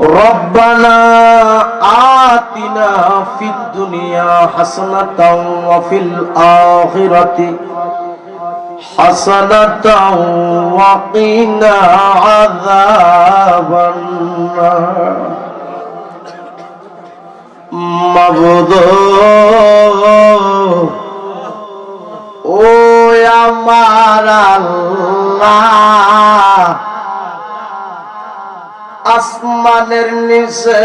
ربنا آتنا في الدنيا حسنة وفي الآخرة حسنة وقنا عذاب النار مبدو او يا مار الله আসমানের নিচে,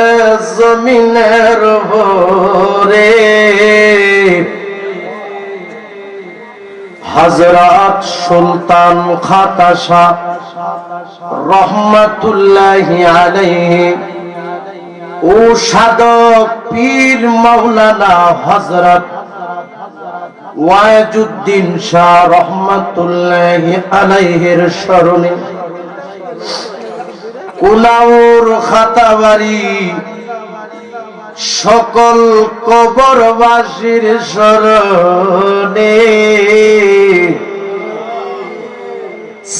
জমিনের ভরে। হজরত সুলতান খাতাসা রহমতুল্লাহি আলাইহি, ও সাধক পীর মাওলানা হজরত ওয়াজুদ্দিন শাহ রহমতুল্লাহি আলাইহির স্মরণে কুলাউর খাতাবাড়ি, সকল কবরবাসীর স্মরণে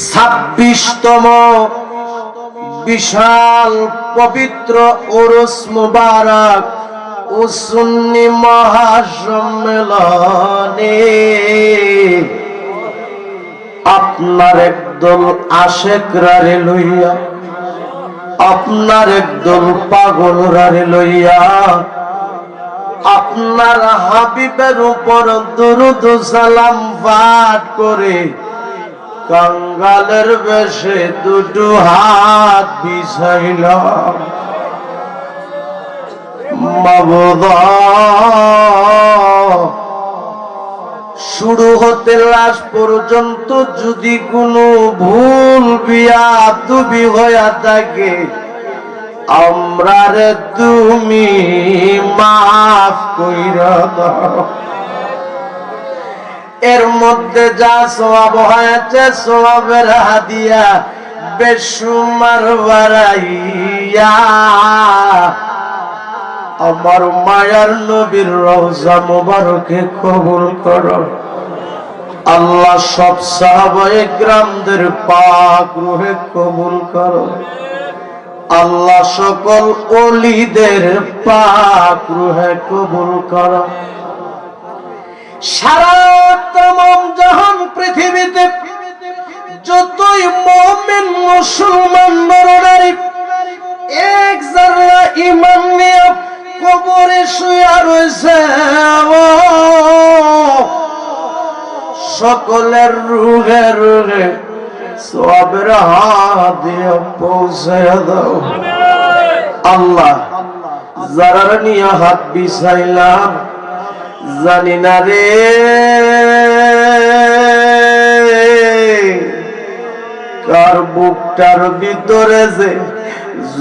ছাব্বিশতম বিশাল পবিত্র ওরস মুবারক ও সুন্নি মহাসম্মেলনে আপনার একদল আশেক রারে লইয়া আপনার একদল পাগল রারে লইয়া, আপনার হাবিবের উপর দুরুদ সালাম পাঠ করে কাঙ্গালের বেশে দুটো হাত বিছাইলাম। মাবুদা শুরু হতে লাশ পর্যন্ত যদি কোনো ভুল বিয়া দুবি হইয়া থাকে, আমরা রে তুমি মাফ কইরা এর মধ্যে যা সবাব হয়েছে সবাবের হাদিয়া বেসুমার বাড়াইয়া, আমার মায়ার নবীর রওজা মোবারকে কবুল করো। আল্লাহ সব সাহাবায়ে গ্রামদের পাক রুহে কবুল করো। আল্লাহ সকল অলিদের পাক রুহে কবুল করো। সারা জাহান পৃথিবীতে যতই মুমিন, মুসলমান এক জাররা ইমান নিয়ে কবরে শুয়া রয়েছে। সকলের রুহে রুহে সবের দিয়ে পৌঁছে দাও। আল্লাহ যারা নিয়ে হাত বিছাইলাম, জানি না রে। কার বুকটার ভিতরে যে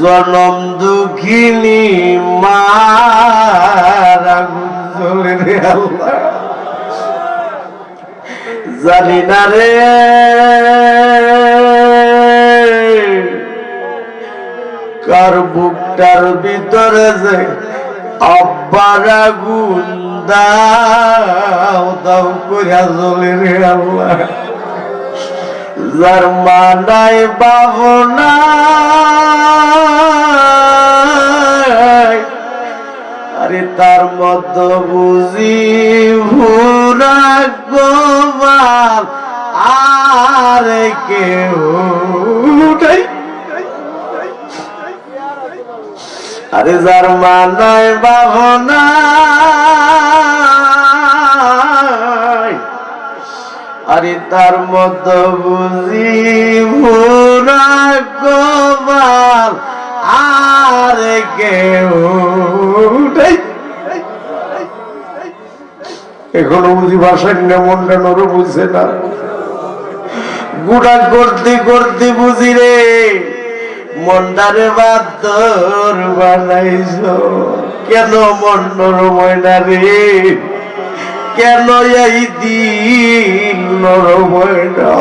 জনম দুঃখিনী মারা আল্লাহ। জানি না রে। কার বুকটার ভিতরে যে আব্বার আগুন দাও দাও করিয়া জ্বলে রে আল্লাহ। যার বাবনা আরে তার মত বুঝি ভুরা গোবাল আর কেউ। আরে যার মানায় বাবনা আরে তার মত বুঝি ভুরা গোবাল আর কেউ এখনও বুঝি ভাষার মনটা নরো বুঝছে না। গুড়া করতে করতে বুঝি রে, মন্দারে বাদর বানাইছ। কেন মন্নর ময়না রে, কেন এই দিন নর ময়না?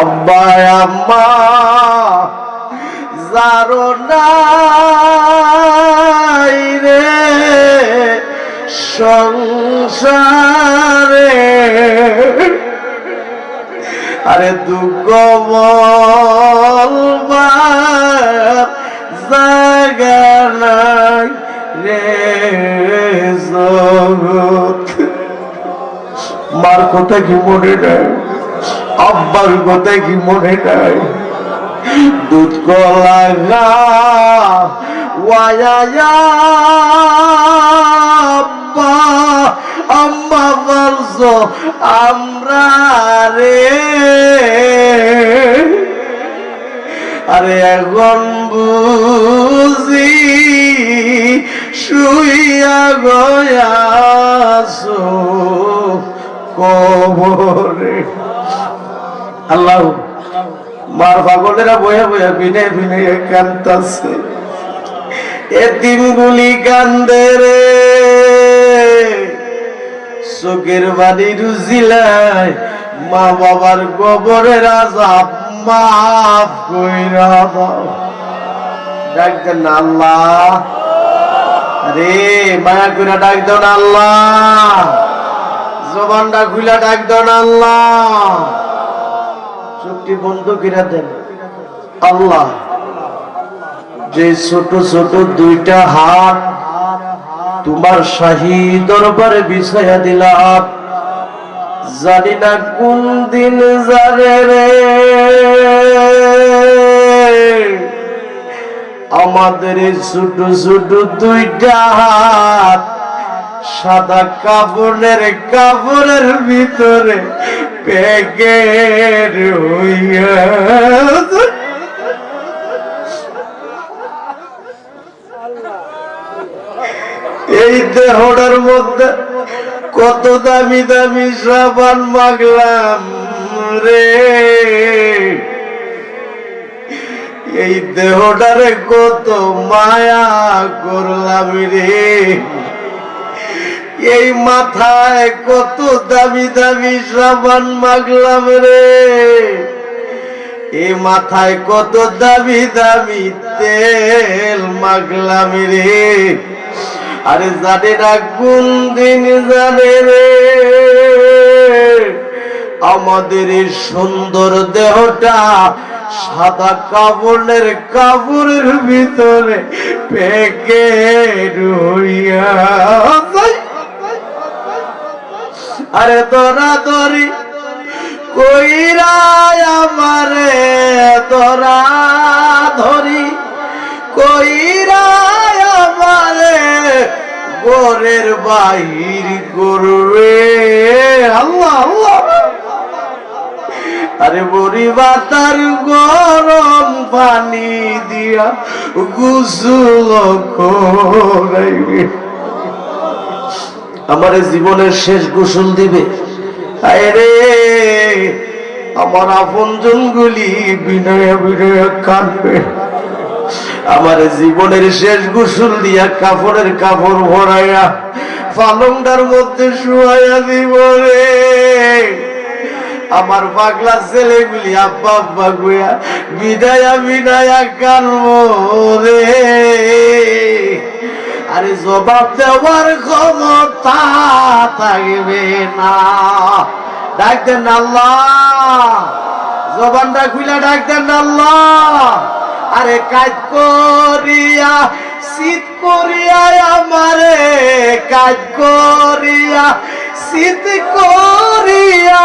আব্বা, আম্মা যারো নাই রে। সংসারে। আরে দুঃখ জায়গা নাই রে মার কথা কি মনে নাই? আব্বার কথা কি মনে নাই? দুধ কলা ওয়ায়া আব্বা আম্মা বলছো আমরা রে। আরে এখন বুঝি, শুইয়া গয়াছো কবরে। আল্লাহ, মার পাগলেরা বয়ে বয়ে বিনে বিনে কান্তাছে এতিমগুলি কান্দে রে। চোখের বাড়ি রুজিলায়, মা বাবার গোবরের আজাব মাফ কইরা দাও। ডাক আল্লাহ। রে মায়া কইরা ডাক দেন আল্লাহ। জবানটা খুলা ডাক দেন আল্লাহ। চুক্তি বন্ধ করে দেন। আল্লাহ। যে ছোট ছোট দুইটা হাত তোমার শাহী দরবারে বিছাইয়া দিলাম। জানি না কোন দিন যাবে রে। আমাদের ছোট ছোট দুইটা হাত সাদা কাপড়ের কাপড়ের ভিতরে প্যাকেট হইয়া এই দেহটার মধ্যে কত দামি দামি সাবান মাগলাম রে। এই দেহটারে কত মায়া করলাম রে। এই মাথায় কত দামি দামি সাবান মাগলাম রে। এই মাথায় কত দামি দামি তেল মাগলাম রে। আরে জানে না কোন দিন জানে রে। আমাদের এই সুন্দর দেহটা সাদা কাপড়ের কাপড়ের ভিতরে পেকে রইয়া আরে তোরা দরি কইরা আমারে তোরা ধরি কইরা আমারে গোরের বাহির করবে। আল্লাহ আল্লাহ। আরে বড়ি বাতার গরম পানি দিয়া গুসল আমার জীবনের শেষ গোসল দিবে। আরে আমার আপনজন গুলি বিনয় বিনয় কাঁদবে। আমার জীবনের শেষ গোসল দিয়া কাপড়ের কাপড় ভরাইয়া পালংটার মধ্যে শুয়াইয়া দিব রে। আমার পাগলা ছেলেগুলি আব্বা আব্বা গুয়া বিদায়া বিদায়া কানবো রে। আরে জবাব দেওয়ার ক্ষমতা থাকবে না। ডাক দেন আল্লাহ। জবানটা খুলে ডাক দেন আল্লাহ। আরে কাজ করিয়া, শীত করিয়া আমারে, কাজ করিয়া, শীত করিয়া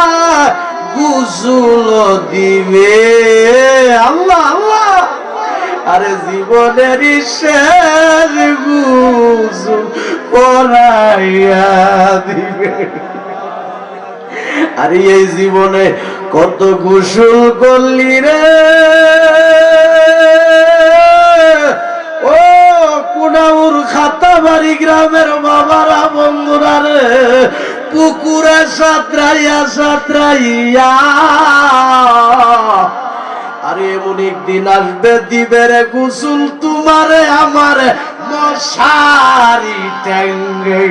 গুসুল দিবে। আল্লাহ আল্লাহ। আরে জীবনের শেষ গুসুল করাইয়া দিবে। আরে এই জীবনে কত গুসুল করলি রে। গ্রামের বাবারা, বন্ধুরা রে পুকুরে সাঁতরাইয়া সাঁতরাইয়া। আরে এমন একদিন আসবে, দিবে রে গুসুল তোমারে, আমারে মশারি ট্যাঙ্গে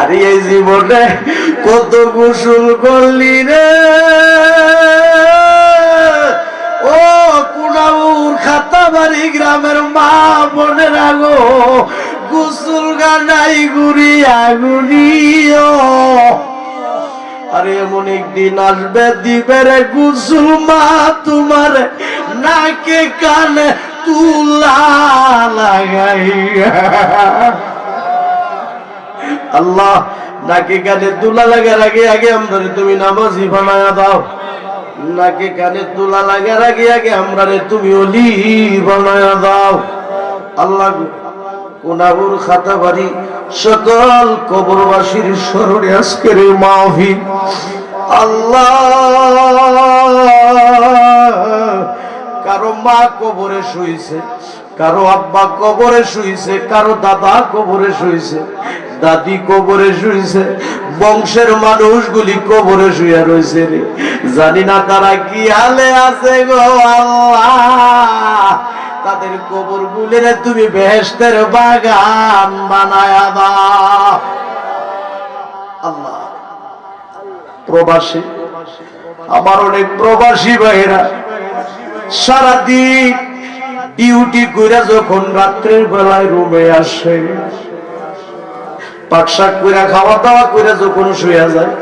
আরে এই জীবনে কত গোসল করলি রে। ও কুড়াউর খাতাবাড়ি গ্রামের মা বোনের আগো গোসল গানাই গুড়িয়া গুড়িও আরে এমন একদিন আসবে দিবে রে গুসুল মা তোমার নাকে কানে তুলা লাগাইয়া। আল্লাহ, নাকে কানে তুলা লাগার আগে আগে আমরা তুমি নামাজি বানায়া দাও। নাকে কানে তুলা লাগার আগে আগে আমরা রে তুমি অলি বানায়া দাও। আল্লাহ কোনাবুর খাতা বাড়ি সকল কবরবাসীর স্মরণে আজকের মাহফিল। আল্লাহ, কারও মা কবরে শুইছে, কারও আব্বা কবরে শুইছে, কারও দাদা কবরে শুইছে দাদি কবরে শুইছে, বংশের মানুষগুলি কবরে শুয়ে রয়েছে রে। জানি না তারা কি হালে আছে গো আল্লাহ। তাদের কবর গুলিরে তুমি বেহেস্তের বাগান বানায়া দাও। আল্লাহ, প্রবাসী, আমার অনেক প্রবাসী ভাইরা সারাদিন ডিউটি করে যখন রাত্রের বেলায় রুমে আসে পাকশাক করে খাওয়া দাওয়া করে যখন শুয়ে যায়,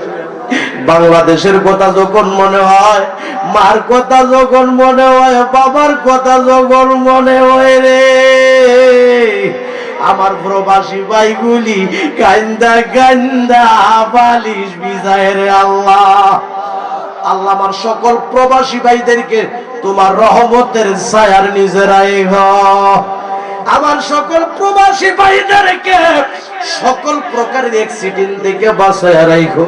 বাংলাদেশের কথা যখন মনে হয়, মার কথা যখন মনে হয়, বাবার কথা যখন মনে হয় রে। আমার প্রবাসী ভাইগুলি কান্দা কান্দা বালিশ বিজায় রে আল্লাহ। আল্লাহ আমার সকল প্রবাসী ভাইদেরকে তোমার রহমতের ছায়ার নিজেরাই ঘ আমার সকল প্রবাসী ভাইদেরকে সকল প্রকারের অ্যাক্সিডেন্ট থেকে বাঁচায় রাখো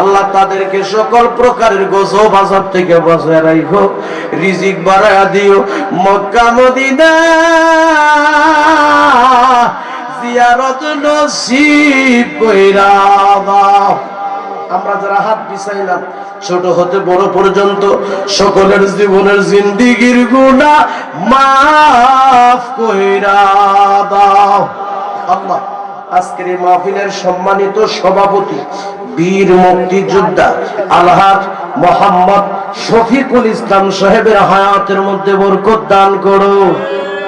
আল্লাহ তাদেরকে সকল প্রকারের গোসব বাজার থেকে বাঁচায় রাখো রিজিক বাড়ায় দিও। মক্কা, মদিনা জিয়ারত নসিব কইরা দাও। আমরা যারা হাত বিছাইলাম ছোট হতে বড় পর্যন্ত সকলের জীবনের জিন্দিগির গুণা মাফ আল্লাহ, আজকের এই মাহফিলের সম্মানিত সভাপতি, বীর মুক্তিযোদ্ধা, আলহাজ মোহাম্মদ শফিকুল ইসলাম সাহেবের হায়াতের মধ্যে বরকত দান করো।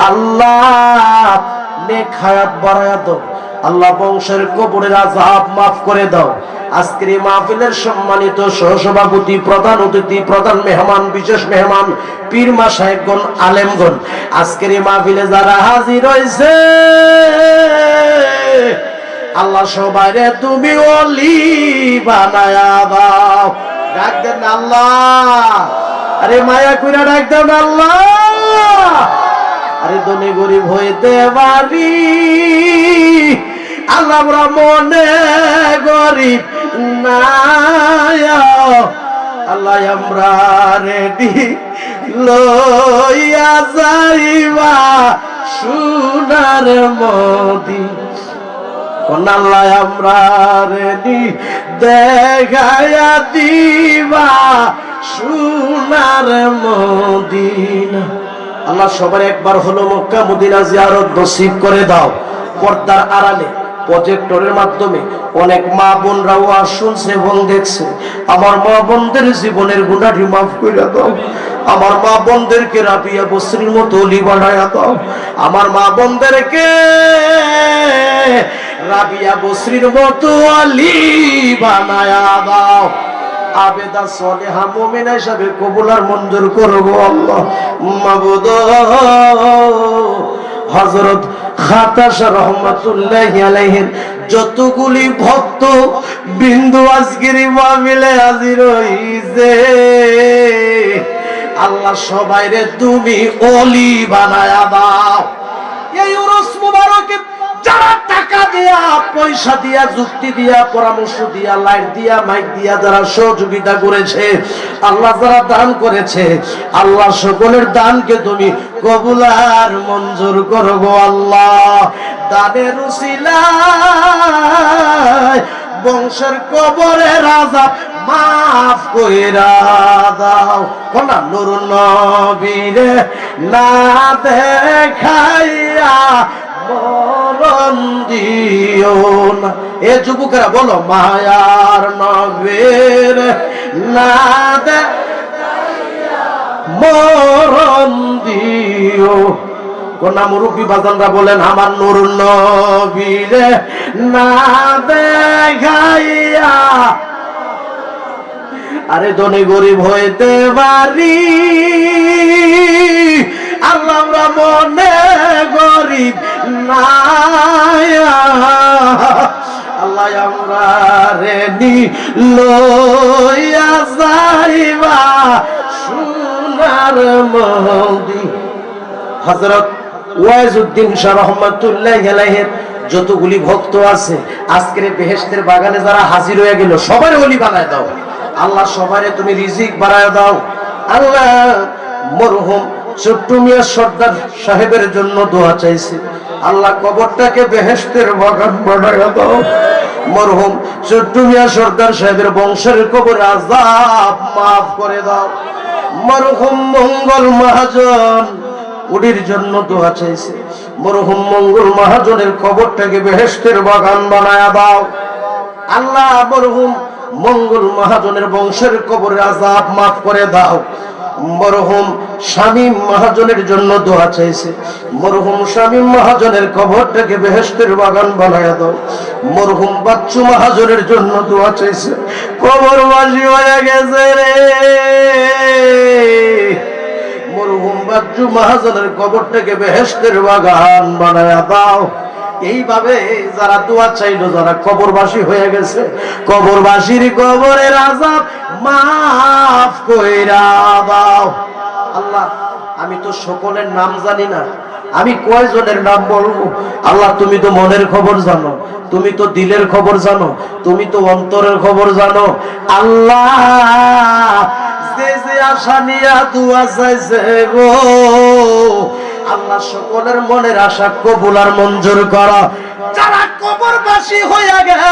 আল্লাহ, নেক হায়াত বাড়ায়া দাও আল্লাহ বংশের কবরের আজাব মাফ করে দাও। আজকের এই মাহফিলের সম্মানিত সহসভাপতি, প্রধান অতিথি, প্রধান মেহমান, বিশেষ মেহমান, পীর মা সাহেবগণ আলেমগণ, আজকের মাহফিলে যারা হাজির হয়েছে, আল্লাহ সবাইরে তুমি অলি বানায়া দাও। ডাক আল্লাহ। আরে মায়া কইরা ডাক আল্লাহ। আরে ধনী গরিব হইতে পারি আল্লাহ আমরা মনে গরিব। আল্লাহ আমরা রেডি লইয়া যাইবা সোনার মদি। আল্লাহ আমরা রেডি দেখায়া দিবা সোনার মদিনা। আল্লাহ সবার একবার হলো মক্কা মদিনা জিয়ারত নসিব করে দাও। পর্দার আড়ালে প্রজেক্টরের মাধ্যমে অনেক মা বোনরাও আর শুনছে এবং দেখছে। আমার মা বোনদের জীবনের গুণাটি মাফ করে দাও। আমার মা বোনদেরকে রাবিয়া বস্রির মতো অলি বানায়া দাও। আমার মা বোনদেরকে রাবিয়া বস্রির মতো অলি বানায়া দাও। আবেদা সলেহা মুমিনা হিসাবে কবুলার মঞ্জুর করব আল্লাহ। মাবুদ হযরত খাতাশা রহমতুল্লাহ আলাইহির যতগুলি ভক্ত বিন্দু আজকের মামিলে হাজির হইছে। আল্লাহ সবাইরে তুমি অলি বানায়া দাও। এই রস মুবারকে যারা টাকা দিয়া, পয়সা দিয়া, যুক্তি দিয়া, পরামর্শ দিয়া লাইট দিয়া, মাইক দিয়া যারা সহযোগিতা করেছে, আল্লাহ যারা দান করেছে, আল্লাহ সকলের দানকে তুমি কবুলার মঞ্জুর করো গো আল্লাহ। দানের বংশের কবরে রাজা মাফ কইরা দাও। নূর নবীরে না দেখাইয়া মরণ দিও না। এ যুবকেরা বলো, মায়ার নবীর না মরণ দিও। কোনা মুরব্বী বাজানরা বলেন, আমার নুর নবীরে না দেখাইয়া আরে ধনী গরিব হইতে পারি। আল্লাহ মনে গরিব না আল্লাহ আমরা রেডি লইয়া যাইবা সোনার মদি। হযরত ওয়াইজউদ্দিন শাহ রহমাতুল্লাহ আলাইহির যতগুলি ভক্ত আছে, আজকের এই বেহেশতের বাগানে যারা হাজির হয়ে গেল, সবার ওলি বানায় দাও। আল্লাহ সবারে তুমি রিজিক বাড়ায় দাও। আল্লাহ মরহুম ছোট্ট মিয়া সর্দার সাহেবের জন্য দোয়া চাইছে। আল্লাহ কবরটাকে বেহেশতের বাগান বানায় দাও। মরহুম ছোট্ট মিয়া সর্দার সাহেবের বংশের কবর আজাব মাফ করে দাও। মরহুম মঙ্গল মহাজন উডির জন্য দোয়া চাইছে। মরহুম মঙ্গল মহাজনের কবরটাকে বেহেশতের বাগান বানায়া দাও। আল্লাহ মরহুম মঙ্গল মহাজনের বংশের কবরে আজাব মাফ করে দাও। মরহুম স্বামী মহাজনের জন্য দোয়া চাইছে। মরহুম স্বামী মহাজনের কবরটাকে বেহেশতের বাগান বানায় দাও। মরহুম বাচ্চু মহাজনের জন্য দোয়া চাইছে। কবর বাসি হয়ে গেছে রে। মরহুম বাচ্চু মহাজনের কবরটাকে বেহেশতের বাগান বানায় দাও। এইভাবে যারা দোয়া চাইলো, যারা কবরবাসী হয়ে গেছে, কবরবাসীর কবরের আজাব মাফ কইরা আল্লাহ, আমি তো সকলের নাম জানি না, আমি কয়জনের নাম বলব? আল্লাহ, তুমি তো মনের খবর জানো, তুমি তো দিলের খবর জানো, তুমি তো অন্তরের খবর জানো। আল্লাহ, যে যে আশা নিয়া দুয়া চাইছে গো আল্লাহ সকলের মনের আশা কবুল আর মঞ্জুর করা। যারা কবরবাসী হইয়া গেল,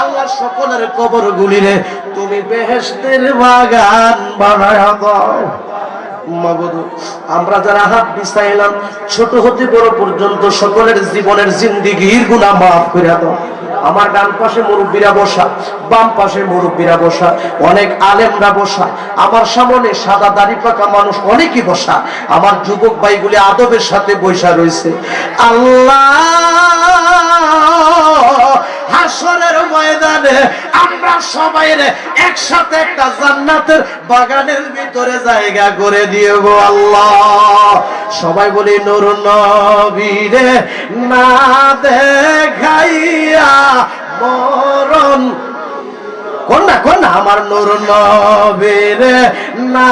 আল্লাহ সকলের কবর গুলিরে তুমি বেহেশতের বাগান বানায় দাও। আমরা যারা হাত বিছাইলাম, ছোট হতে বড় পর্যন্ত সকলের জীবনের জিন্দিগির গুণা মাফ করে দাও। আমার ডান পাশে মুরব্বীরা বসা, বাম পাশে মুরব্বীরা বসা, অনেক আলেমরা বসা, আমার সামনে সাদা দাড়ি পাকা মানুষ অনেকই বসা, আমার যুবক ভাইগুলি আদবের সাথে বৈশা রয়েছে আল্লাহ ময়দানে আমরা সবাই একসাথে একটা জান্নাতের বাগানের ভিতরে জায়গা করে দিয়ে গো আল্লাহ। সবাই বলি, নুর নবীরে না দেখাইয়া মরণ। কোন না কোন না, আমার নুর নবীরে না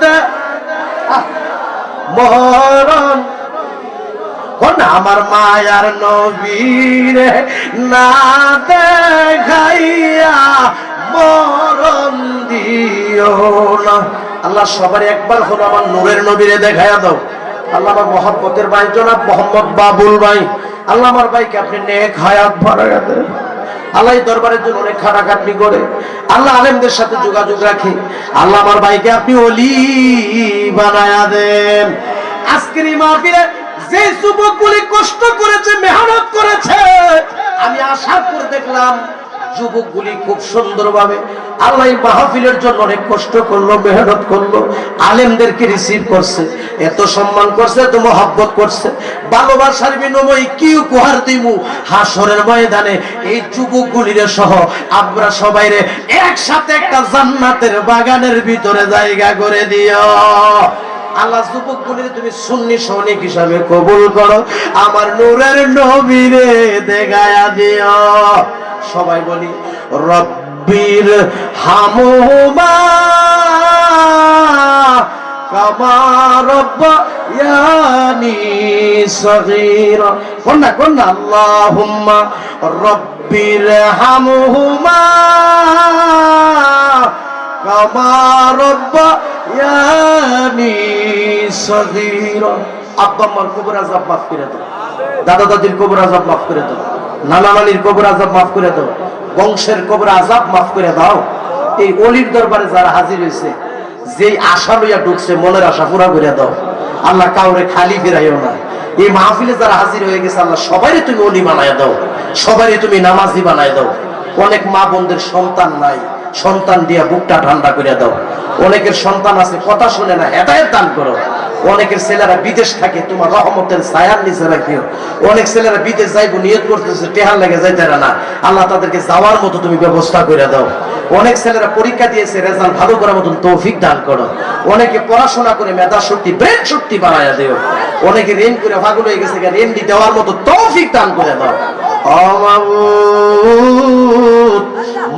দে মরণ। কোন আমার মায়ার নবীরে না দেখাইয়া মরণ দিও না। আল্লাহ সবার একবার হলো আমার নূরের নবীরে দেখাইয়া দাও। আল্লাহ আমার ভাই জনাব মোহাম্মদ বাবুল ভাই। আল্লাহ আমার ভাইকে আপনি নেক হায়াত ভরা দেন। আল্লাহ দরবারের জন্য অনেক খাটাখাটনি করে। আল্লাহ আলেমদের সাথে যোগাযোগ রাখে। আল্লাহ আমার ভাইকে আপনি অলি বানায়া দেন। আজকের এই মাহফিলে যে যুবকগুলি কষ্ট করেছে, মেহনত করেছে, আমি আশা করে দেখলাম যুবকগুলি খুব সুন্দরভাবে আল্লাহ মাহফিলের জন্য অনেক কষ্ট করল, মেহনত করল, আলেমদেরকে রিসিভ করছে, এত সম্মান করছে, এত মহব্বত করছে। ভালোবাসার বিনিময়ে কি উপহার দিমু? হাসরের ময়দানে এই যুবকগুলির সহ আমরা সবাই রে একসাথে একটা জান্নাতের বাগানের ভিতরে জায়গা করে দিও। আল্লাহ যুবক গুলির তুমি সুন্নি সৈনিক হিসাবে কবুল করো, আমার নূরের নবীরে দেখায়া দিও। সবাই বলি, রব্বির হামুমা রব্বির সগীরা। আব্বা আম্মার কবর আজাব মাফ করে দাও। দাদা দাদির কবর আজাব মাফ করে দাও। নানা কবর আজাব মাফ করে দাও। বংশের কবর আজাব মাফ করে দাও। এই অলির দরবারে যারা হাজির হয়েছে যেই আশা লইয়া ঢুকছে, মনের আশা পুরা করে দাও। আল্লাহ কাউরে খালি ফিরাইও না। এই মাহফিলে যারা হাজির হয়ে গেছে, আল্লাহ সবারই তুমি অলি বানায় দাও। সবাই তুমি নামাজি বানায় দাও। অনেক মা বোনদের সন্তান নাই। সন্তান দিয়া বুকটা ঠান্ডা করে দাও। অনেকের সন্তান আছে, কথা শুনে না, হেদায়ত দান করো। অনেকের ছেলেরা বিদেশ থাকে, তোমার রহমতের ছায়ার নিচে রাখিও। অনেক ছেলেরা বিদেশ যাইবো, নিয়ত করতেছে, টেহার লাগে যাইতে না। আল্লাহ তাদেরকে যাওয়ার মতো তুমি ব্যবস্থা করে দাও। অনেক ছেলেরা পরীক্ষা দিয়েছে, রেজাল্ট ভালো করার মতন তৌফিক দান করো। অনেকে পড়াশোনা করে মেধা শক্তি, ব্রেন শক্তি বাড়াইয়া দিও। অনেকে ঋণ করে ভাগুলো হয়ে গেছে, ঋণ দিয়ে দেওয়ার মতো তৌফিক দান করে দাও।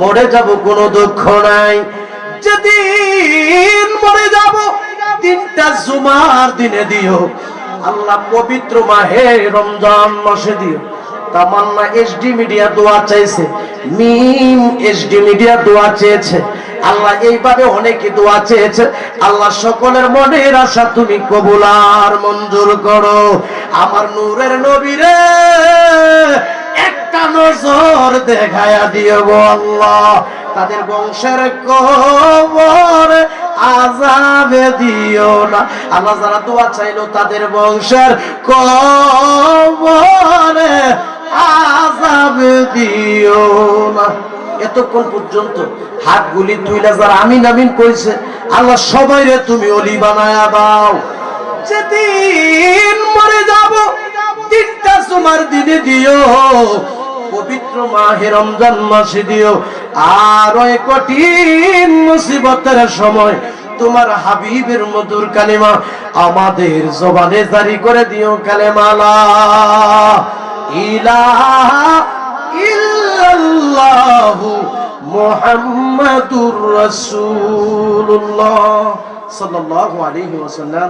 মরে যাব, কোনো দুঃখ নাই। যেদিন মরে যাব তিনটা জুমার দিনে দিও। আল্লাহ পবিত্র মাহে রমজান মাসে দিও। তামান্না এসডি মিডিয়া দোয়া চাইছে। মিম এসডি মিডিয়া দোয়া চেয়েছে। আল্লাহ এইভাবে অনেকে দোয়া চেয়েছে। আল্লাহ সকলের মনের আশা তুমি কবুল আর মঞ্জুর করো। আমার নূরের নবীরে একটা নজর দেখায়া দিও গো আল্লাহ। তাদের বংশের কবর আজাবে দিও না। আল্লাহ যারা দোয়া চাইলো তাদের বংশের কবরে আজাবে দিও না। এতক্ষণ পর্যন্ত হাতগুলি তুইলা যারা আমিন আমিন কইছে, আল্লাহ সবাই রে তুমি অলি বানায়া দাও। যেদিন মরে যাব। তিনটা তোমার দিনে দিও, পবিত্র মাহে রমজান মাসে দিও। আর ওই কঠিন মুসিবতের সময় তোমার হাবিবের মধুর কালেমা আমাদের জবানে জারি করে দিও কালেমালা সাল্লাল্লাহু আলাইহি ওয়াসাল্লাম।